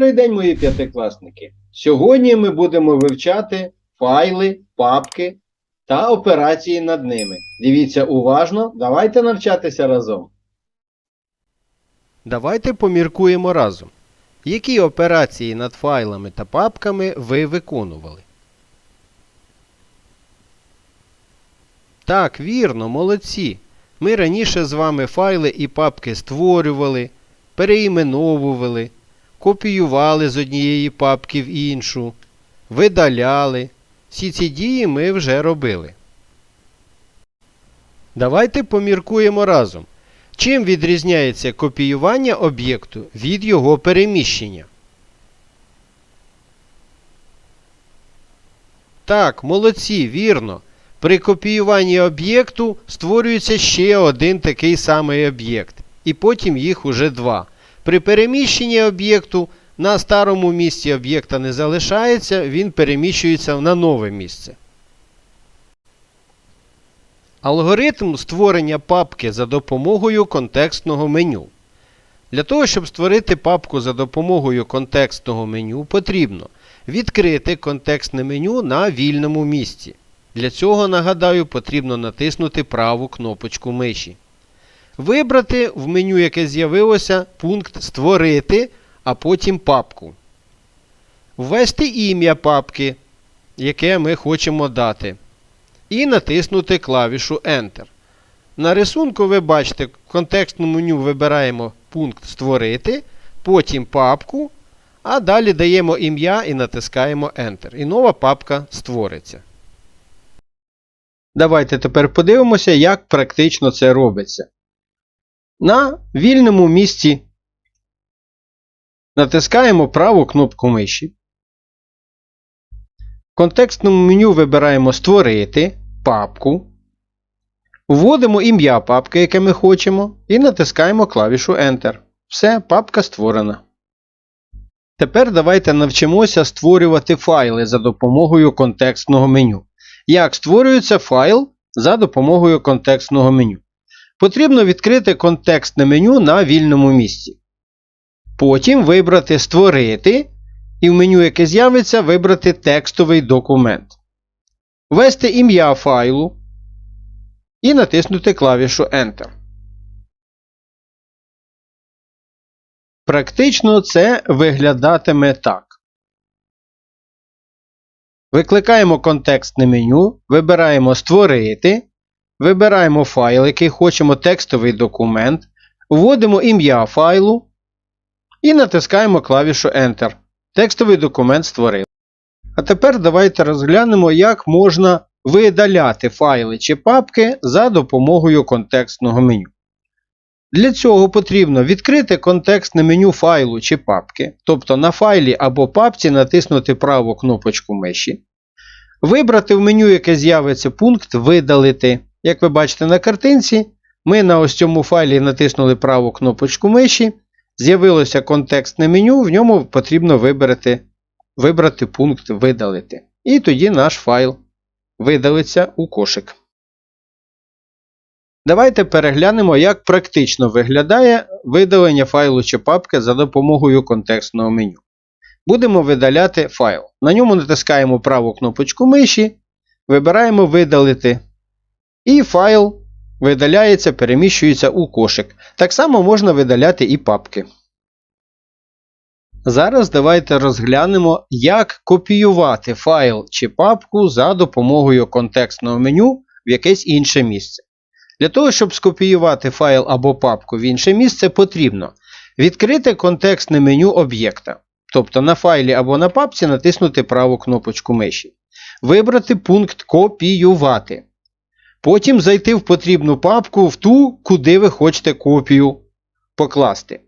Добрий день, мої п'ятикласники! Сьогодні ми будемо вивчати файли, папки та операції над ними. Дивіться уважно, давайте навчатися разом. Давайте поміркуємо разом. Які операції над файлами та папками ви виконували? Так, вірно, молодці. Ми раніше з вами файли і папки створювали, переіменовували, копіювали з однієї папки в іншу, видаляли. Всі ці дії ми вже робили. Давайте поміркуємо разом. Чим відрізняється копіювання об'єкту від його переміщення? Так, молодці, вірно. При копіюванні об'єкту створюється ще один такий самий об'єкт, і потім їх уже два. При переміщенні об'єкту на старому місці об'єкта не залишається, він переміщується на нове місце. Алгоритм створення папки за допомогою контекстного меню. Для того, щоб створити папку за допомогою контекстного меню, потрібно відкрити контекстне меню на вільному місці. Для цього, нагадаю, потрібно натиснути праву кнопочку миші. Вибрати в меню, яке з'явилося, пункт Створити, а потім папку. Ввести ім'я папки, яке ми хочемо дати і натиснути клавішу Enter. На рисунку ви бачите, в контекстному меню вибираємо пункт Створити, потім папку, а далі даємо ім'я і натискаємо Enter. І нова папка створиться. Давайте тепер подивимося, як практично це робиться. На вільному місці натискаємо праву кнопку миші. В контекстному меню вибираємо Створити папку. Вводимо ім'я папки, яке ми хочемо, і натискаємо клавішу Enter. Все, папка створена. Тепер давайте навчимося створювати файли за допомогою контекстного меню. Як створюється файл за допомогою контекстного меню? Потрібно відкрити контекстне меню на вільному місці. Потім вибрати Створити і в меню, яке з'явиться, вибрати текстовий документ. Ввести ім'я файлу і натиснути клавішу Enter. Практично це виглядатиме так. Викликаємо контекстне меню, вибираємо Створити, вибираємо файл, який хочемо текстовий документ, вводимо ім'я файлу і натискаємо клавішу Enter. Текстовий документ створили. А тепер давайте розглянемо, як можна видаляти файли чи папки за допомогою контекстного меню. Для цього потрібно відкрити контекстне меню файлу чи папки, тобто на файлі або папці натиснути праву кнопочку миші, вибрати в меню, яке з'явиться пункт Видалити. Як ви бачите на картинці, ми на ось цьому файлі натиснули праву кнопочку миші, з'явилося контекстне меню, в ньому потрібно вибрати, вибрати пункт Видалити. І тоді наш файл видалиться у кошик. Давайте переглянемо, як практично виглядає видалення файлу чи папки за допомогою контекстного меню. Будемо видаляти файл. На ньому натискаємо праву кнопочку миші, вибираємо Видалити. І файл видаляється, переміщується у кошик. Так само можна видаляти і папки. Зараз давайте розглянемо, як копіювати файл чи папку за допомогою контекстного меню в якесь інше місце. Для того, щоб скопіювати файл або папку в інше місце, потрібно відкрити контекстне меню об'єкта. Тобто на файлі або на папці натиснути праву кнопочку миші. Вибрати пункт Копіювати. Потім зайти в потрібну папку в ту, куди ви хочете копію покласти.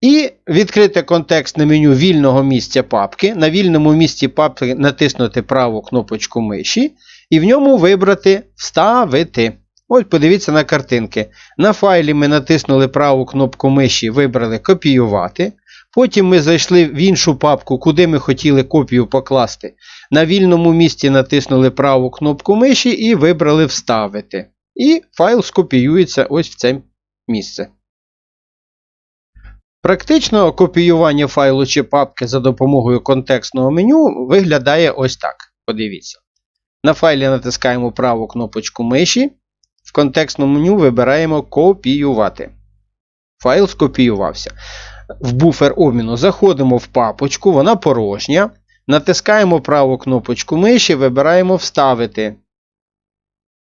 І відкрити контекстне меню вільного місця папки. На вільному місці папки натиснути праву кнопочку миші. І в ньому вибрати Вставити. Ось подивіться на картинки. На файлі ми натиснули праву кнопку миші, вибрали Копіювати. Потім ми зайшли в іншу папку, куди ми хотіли копію покласти. На вільному місці натиснули праву кнопку миші і вибрали Вставити. І файл скопіюється ось в це місце. Практично копіювання файлу чи папки за допомогою контекстного меню виглядає ось так. Подивіться. На файлі натискаємо праву кнопочку миші. В контекстному меню вибираємо Копіювати. Файл скопіювався. В буфер обміну заходимо в папочку, вона порожня. Натискаємо праву кнопочку миші, вибираємо Вставити.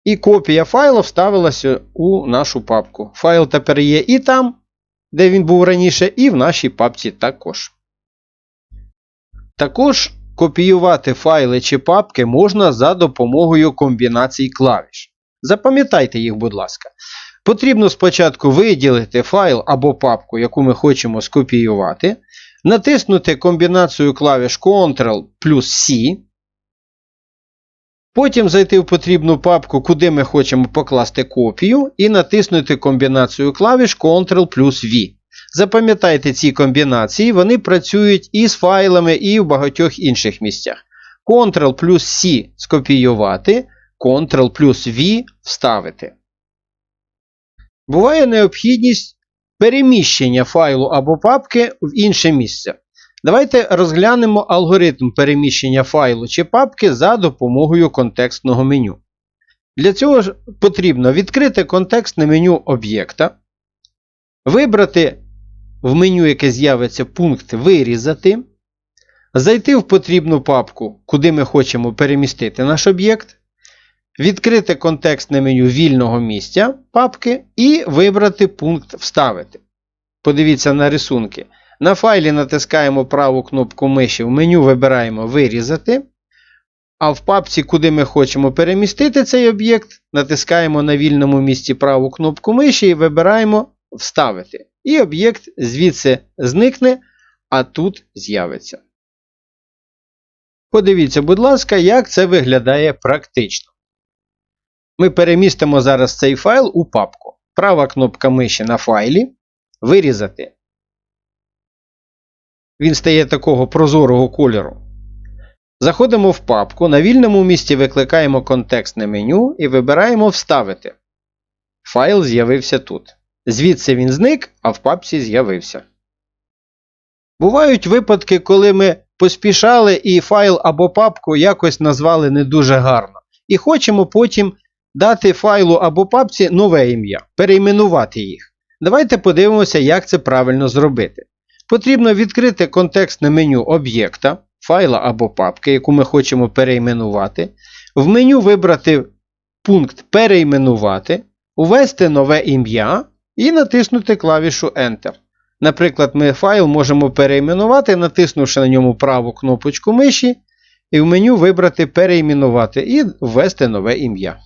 І копія файлу вставилася у нашу папку. Файл тепер є і там, де він був раніше, і в нашій папці також. Також копіювати файли чи папки можна за допомогою комбінацій клавіш. Запам'ятайте їх, будь ласка. Потрібно спочатку виділити файл або папку, яку ми хочемо скопіювати, натиснути комбінацію клавіш Ctrl плюс C. Потім зайти в потрібну папку, куди ми хочемо покласти копію, і натиснути комбінацію клавіш Ctrl плюс V. Запам'ятайте ці комбінації, вони працюють і з файлами, і в багатьох інших місцях. Ctrl плюс C скопіювати, Ctrl плюс V вставити. Буває необхідність переміщення файлу або папки в інше місце. Давайте розглянемо алгоритм переміщення файлу чи папки за допомогою контекстного меню. Для цього ж потрібно відкрити контекстне меню об'єкта, вибрати в меню, яке з'явиться пункт Вирізати, зайти в потрібну папку, куди ми хочемо перемістити наш об'єкт, відкрити контекстне меню вільного місця папки і вибрати пункт Вставити. Подивіться на рисунки. На файлі натискаємо праву кнопку миші, в меню вибираємо Вирізати. А в папці, куди ми хочемо перемістити цей об'єкт, натискаємо на вільному місці праву кнопку миші і вибираємо Вставити. І об'єкт звідси зникне, а тут з'явиться. Подивіться, будь ласка, як це виглядає практично. Ми перемістимо зараз цей файл у папку. Права кнопка миші на файлі. Вирізати. Він стає такого прозорого кольору. Заходимо в папку. На вільному місці викликаємо контекстне меню і вибираємо Вставити. Файл з'явився тут. Звідси він зник, а в папці з'явився. Бувають випадки, коли ми поспішали і файл або папку якось назвали не дуже гарно. І хочемо потім дати файлу або папці нове ім'я, перейменувати їх. Давайте подивимося, як це правильно зробити. Потрібно відкрити контекстне меню об'єкта, файла або папки, яку ми хочемо перейменувати. В меню вибрати пункт Перейменувати, ввести нове ім'я і натиснути клавішу Enter. Наприклад, ми файл можемо перейменувати, натиснувши на ньому праву кнопочку миші, і в меню вибрати Перейменувати і ввести нове ім'я.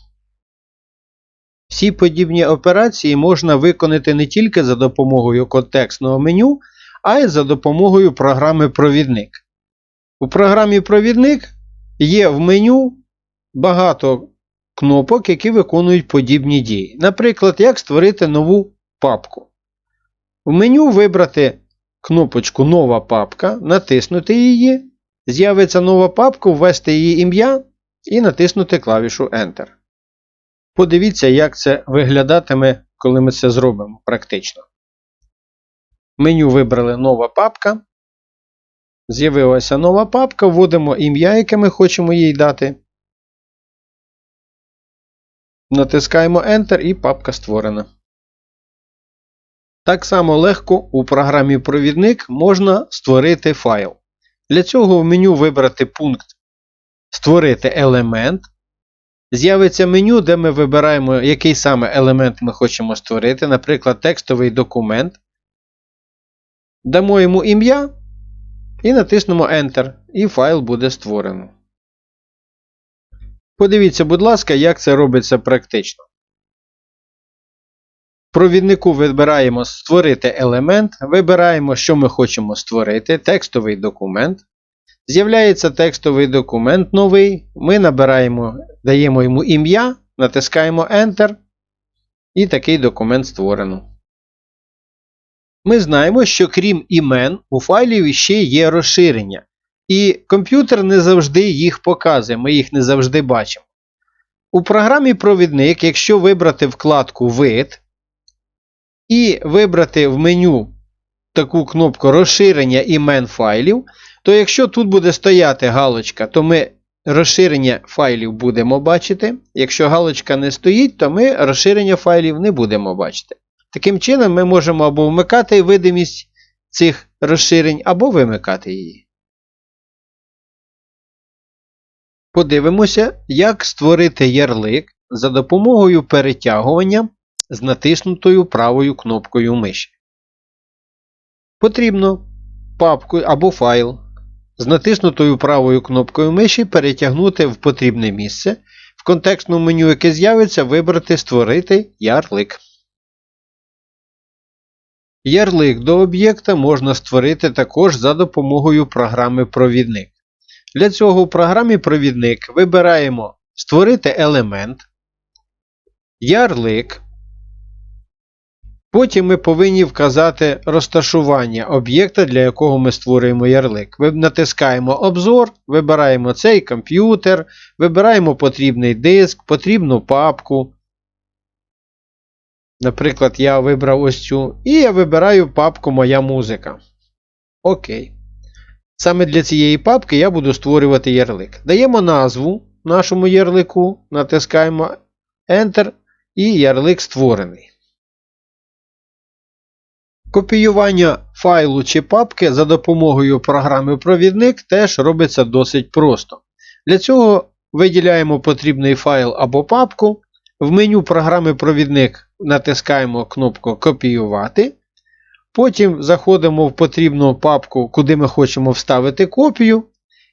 Всі подібні операції можна виконати не тільки за допомогою контекстного меню, а й за допомогою програми Провідник. У програмі Провідник є в меню багато кнопок, які виконують подібні дії. Наприклад, як створити нову папку. В меню вибрати кнопочку Нова папка, натиснути її. З'явиться нова папка, ввести її ім'я і натиснути клавішу Enter. Подивіться, як це виглядатиме, коли ми це зробимо практично. Меню вибрали нова папка. З'явилася нова папка, вводимо ім'я, яке ми хочемо їй дати. Натискаємо Enter і папка створена. Так само легко у програмі Провідник можна створити файл. Для цього в меню вибрати пункт Створити елемент. З'явиться меню, де ми вибираємо, який саме елемент ми хочемо створити, наприклад, текстовий документ. Дамо йому ім'я і натиснемо Enter, і файл буде створено. Подивіться, будь ласка, як це робиться практично. В провіднику вибираємо Створити елемент, вибираємо, що ми хочемо створити, текстовий документ. З'являється текстовий документ новий. Ми набираємо, даємо йому ім'я, натискаємо Enter. І такий документ створено. Ми знаємо, що крім імен, у файлів ще є розширення. І комп'ютер не завжди їх показує, ми їх не завжди бачимо. У програмі Провідник, якщо вибрати вкладку Вид і вибрати в меню таку кнопку розширення імен файлів, то якщо тут буде стояти галочка, то ми розширення файлів будемо бачити. Якщо галочка не стоїть, то ми розширення файлів не будемо бачити. Таким чином, ми можемо або вмикати видимість цих розширень, або вимикати її. Подивимося, як створити ярлик за допомогою перетягування з натиснутою правою кнопкою миші. Потрібно папку або файл з натиснутою правою кнопкою миші перетягнути в потрібне місце, в контекстному меню, яке з'явиться, вибрати Створити ярлик. Ярлик до об'єкта можна створити також за допомогою програми Провідник. Для цього в програмі Провідник вибираємо Створити елемент, ярлик. Потім ми повинні вказати розташування об'єкта, для якого ми створюємо ярлик. Ви натискаємо обзор, вибираємо цей комп'ютер, вибираємо потрібний диск, потрібну папку. Наприклад, я вибрав ось цю. І я вибираю папку Моя музика. Окей. Саме для цієї папки я буду створювати ярлик. Даємо назву нашому ярлику, натискаємо Enter і ярлик створений. Копіювання файлу чи папки за допомогою програми Провідник теж робиться досить просто. Для цього виділяємо потрібний файл або папку. В меню програми Провідник натискаємо кнопку Копіювати. Потім заходимо в потрібну папку, куди ми хочемо вставити копію.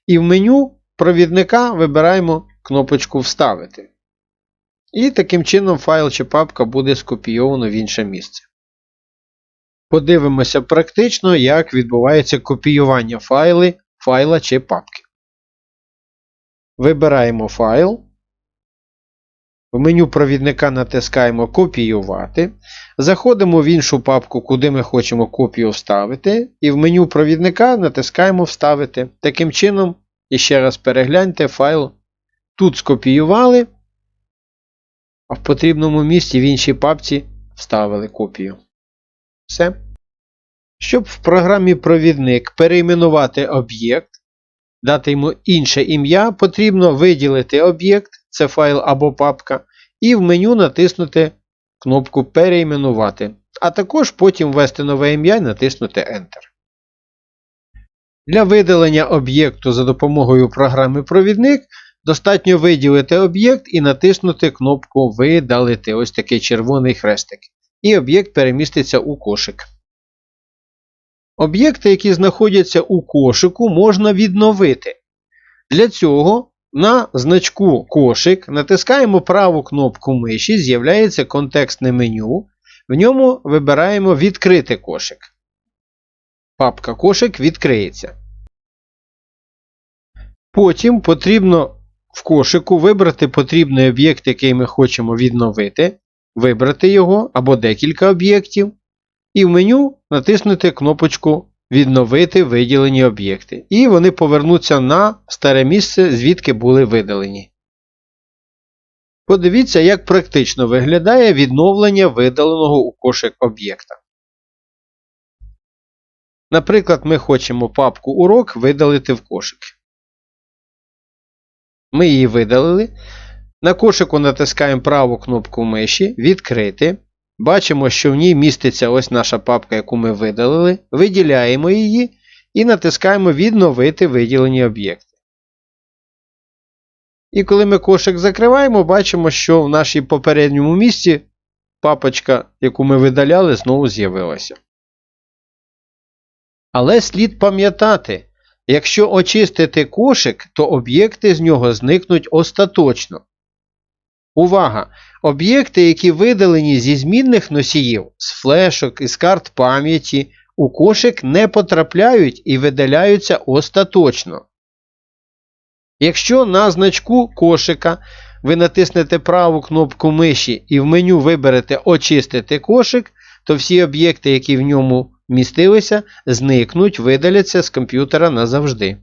І в меню провідника вибираємо кнопочку Вставити. І таким чином файл чи папка буде скопійовано в інше місце. Подивимося практично, як відбувається копіювання файли, файла чи папки. Вибираємо файл. В меню провідника натискаємо Копіювати. Заходимо в іншу папку, куди ми хочемо копію вставити. І в меню провідника натискаємо Вставити. Таким чином, іще раз перегляньте файл. Тут скопіювали, а в потрібному місці в іншій папці вставили копію. Все. Щоб в програмі Провідник перейменувати об'єкт, дати йому інше ім'я, потрібно виділити об'єкт, це файл або папка, і в меню натиснути кнопку Перейменувати, а також потім ввести нове ім'я і натиснути Enter. Для видалення об'єкту за допомогою програми Провідник достатньо виділити об'єкт і натиснути кнопку Видалити ось такий червоний хрестик. І об'єкт переміститься у кошик. Об'єкти, які знаходяться у кошику, можна відновити. Для цього на значку кошик натискаємо праву кнопку миші, з'являється контекстне меню. В ньому вибираємо Відкрити кошик. Папка кошик відкриється. Потім потрібно в кошику вибрати потрібний об'єкт, який ми хочемо відновити, вибрати його або декілька об'єктів. І в меню натиснути кнопочку Відновити виділені об'єкти. І вони повернуться на старе місце, звідки були видалені. Подивіться, як практично виглядає відновлення видаленого у кошик об'єкта. Наприклад, ми хочемо папку урок видалити в кошик. Ми її видалили. На кошику натискаємо праву кнопку миші Відкрити. Бачимо, що в ній міститься ось наша папка, яку ми видалили. Виділяємо її і натискаємо Відновити виділені об'єкти. І коли ми кошик закриваємо, бачимо, що в нашій попередньому місці папочка, яку ми видаляли, знову з'явилася. Але слід пам'ятати, якщо очистити кошик, то об'єкти з нього зникнуть остаточно. Увага! Об'єкти, які видалені зі змінних носіїв, з флешок із карт пам'яті, у кошик не потрапляють і видаляються остаточно. Якщо на значку кошика ви натиснете праву кнопку миші і в меню виберете Очистити кошик, то всі об'єкти, які в ньому містилися, зникнуть, видаляться з комп'ютера назавжди.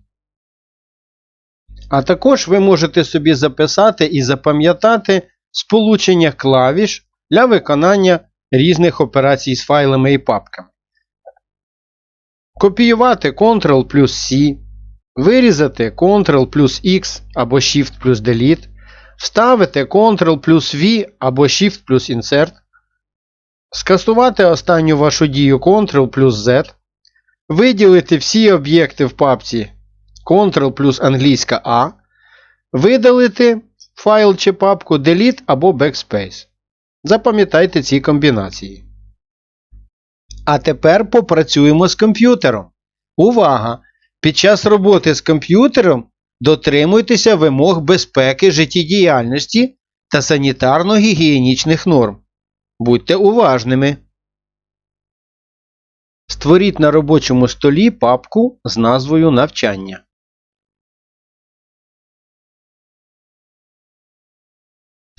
А також ви можете собі записати і запам'ятати сполучення клавіш для виконання різних операцій з файлами і папками. Копіювати Ctrl плюс C, вирізати Ctrl плюс X або Shift плюс Delete, вставити Ctrl плюс V або Shift плюс Insert, скасувати останню вашу дію Ctrl плюс Z, виділити всі об'єкти в папці Ctrl плюс англійська A, видалити файл чи папку Delete або Backspace. Запам'ятайте ці комбінації. А тепер попрацюємо з комп'ютером. Увага! Під час роботи з комп'ютером дотримуйтеся вимог безпеки життєдіяльності та санітарно-гігієнічних норм. Будьте уважними. Створіть на робочому столі папку з назвою Навчання.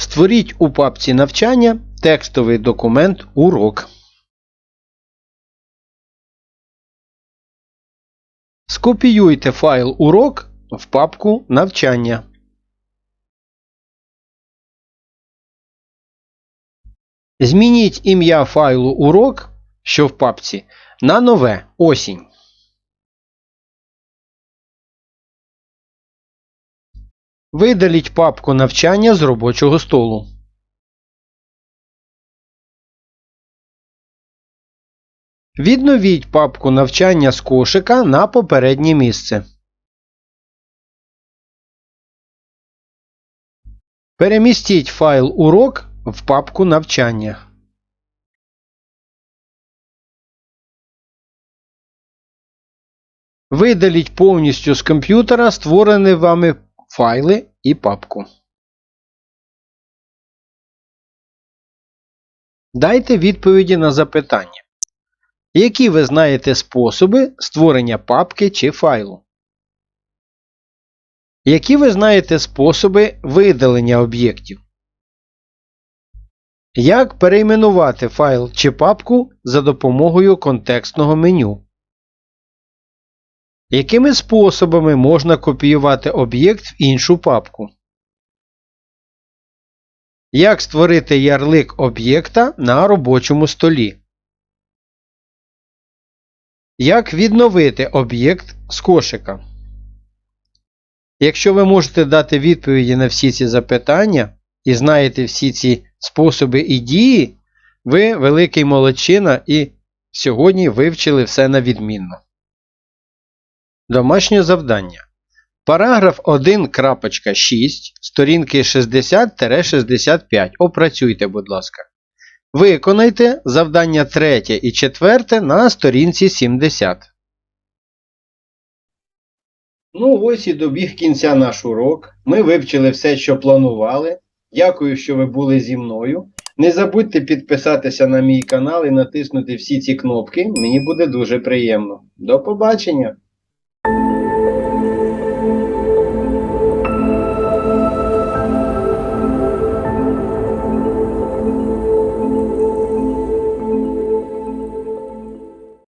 Створіть у папці навчання текстовий документ Урок. Скопіюйте файл урок в папку Навчання. Змініть ім'я файлу урок, що в папці, на нове осінь. Видаліть папку навчання з робочого столу. Відновіть папку навчання з кошика на попереднє місце. Перемістіть файл урок в папку навчання. Видаліть повністю з комп'ютера створені вами файли і папку. Дайте відповіді на запитання. Які ви знаєте способи створення папки чи файлу? Які ви знаєте способи видалення об'єктів? Як перейменувати файл чи папку за допомогою контекстного меню? Якими способами можна копіювати об'єкт в іншу папку? Як створити ярлик об'єкта на робочому столі? Як відновити об'єкт з кошика? Якщо ви можете дати відповіді на всі ці запитання і знаєте всі ці способи і дії, ви великий молодчина і сьогодні вивчили все на відмінно. Домашнє завдання. Параграф 1.6 сторінки 60-65. Опрацюйте, будь ласка. Виконайте завдання 3 і 4 на сторінці 70. Ну, ось і добіг кінця наш урок. Ми вивчили все, що планували. Дякую, що ви були зі мною. Не забудьте підписатися на мій канал і натиснути всі ці кнопки. Мені буде дуже приємно. До побачення!